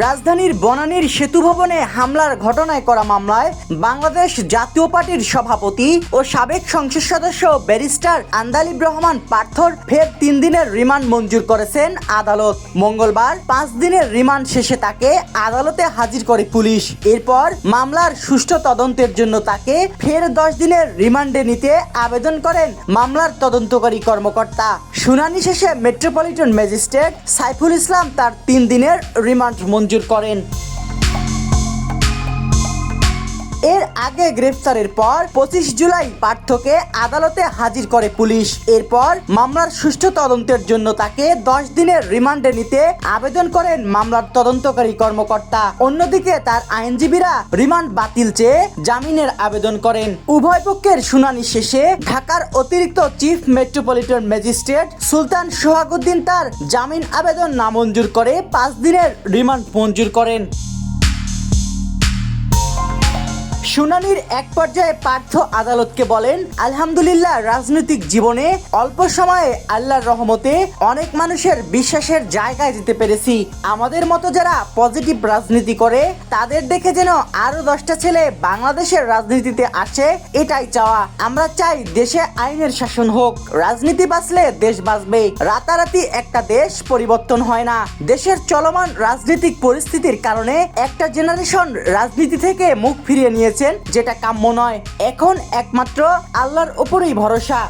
রাজধানীর বনানীর সেতু ভবনে হামলার ঘটনায় করা মামলায় বাংলাদেশ জাতীয় পার্টির সভাপতি ও সাবেক সংসদ সদস্য ব্যারিস্টার আন্দালিব রহমান পার্থর ফের তিন দিনের রিমান্ড মঞ্জুর করেছেন আদালত। মঙ্গলবার পাঁচ দিনের রিমান্ড শেষে তাকে আদালতে হাজির করে পুলিশ। এরপর মামলার সুষ্ঠু তদন্তের জন্য তাকে ফের দশ দিনের রিমান্ডে নিতে আবেদন করেন মামলার তদন্তকারী কর্মকর্তা। শুনানি শেষে মেট্রোপলিটন ম্যাজিস্ট্রেট সাইফুল ইসলাম তার তিন দিনের রিমান্ড মঞ্জুর করেন। আগে গ্রেফতারের পর পঁচিশ জুলাই পার্থকে আদালতে হাজির করে পুলিশ। এরপর মামলার সুষ্ঠু তদন্তের জন্য তাকে দশ দিনের রিমান্ডে নিতে আবেদন করেন মামলার তদন্তকারী কর্মকর্তা। অন্যদিকে তার আইনজীবীরা রিমান্ড বাতিল চেয়ে জামিনের আবেদন করেন। উভয় পক্ষের শুনানি শেষে ঢাকার অতিরিক্ত chief metropolitan magistrate Sultan Sohaguddin তার জামিন আবেদন নামঞ্জুর করে পাঁচ দিনের রিমান্ড মঞ্জুর করেন। শুনানির এক পর্যায়ে পার্থ আদালতকে বলেন, আলহামদুলিল্লাহ, রাজনৈতিক জীবনে অল্প সময়ে আল্লাহর রহমতে অনেক মানুষের বিশ্বাসের জায়গায় যেতে পেরেছি। আমাদের মতো যারা পজিটিভ রাজনীতি করে, তাদের দেখে যেন আরও দশটা ছেলে বাংলাদেশের রাজনীতিতে আসে, এটাই চাওয়া। আমরা চাই দেশে আইনের শাসন হোক। রাজনীতি বাঁচলে দেশ বাঁচবে। রাতারাতি একটা দেশ পরিবর্তন হয় না। দেশের চলমান রাজনৈতিক পরিস্থিতির কারণে একটা জেনারেশন রাজনীতি থেকে মুখ ফিরিয়ে নিয়েছেন যেটা কাম্য নয়। এখন একমাত্র আল্লাহর উপরেই ভরসা।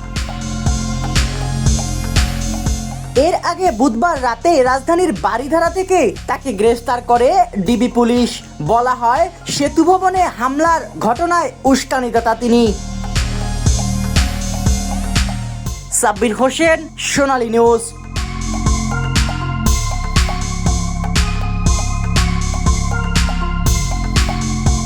এর আগে বুধবার রাতে রাজধানীর বাড়িধারা থেকে তাকে গ্রেফতার করে ডিবি পুলিশ। বলা হয়, সেতু ভবনে হামলার ঘটনায় উস্কানিদাতা তিনি। সাব্বির হোসেন, সোনালী নিউজ।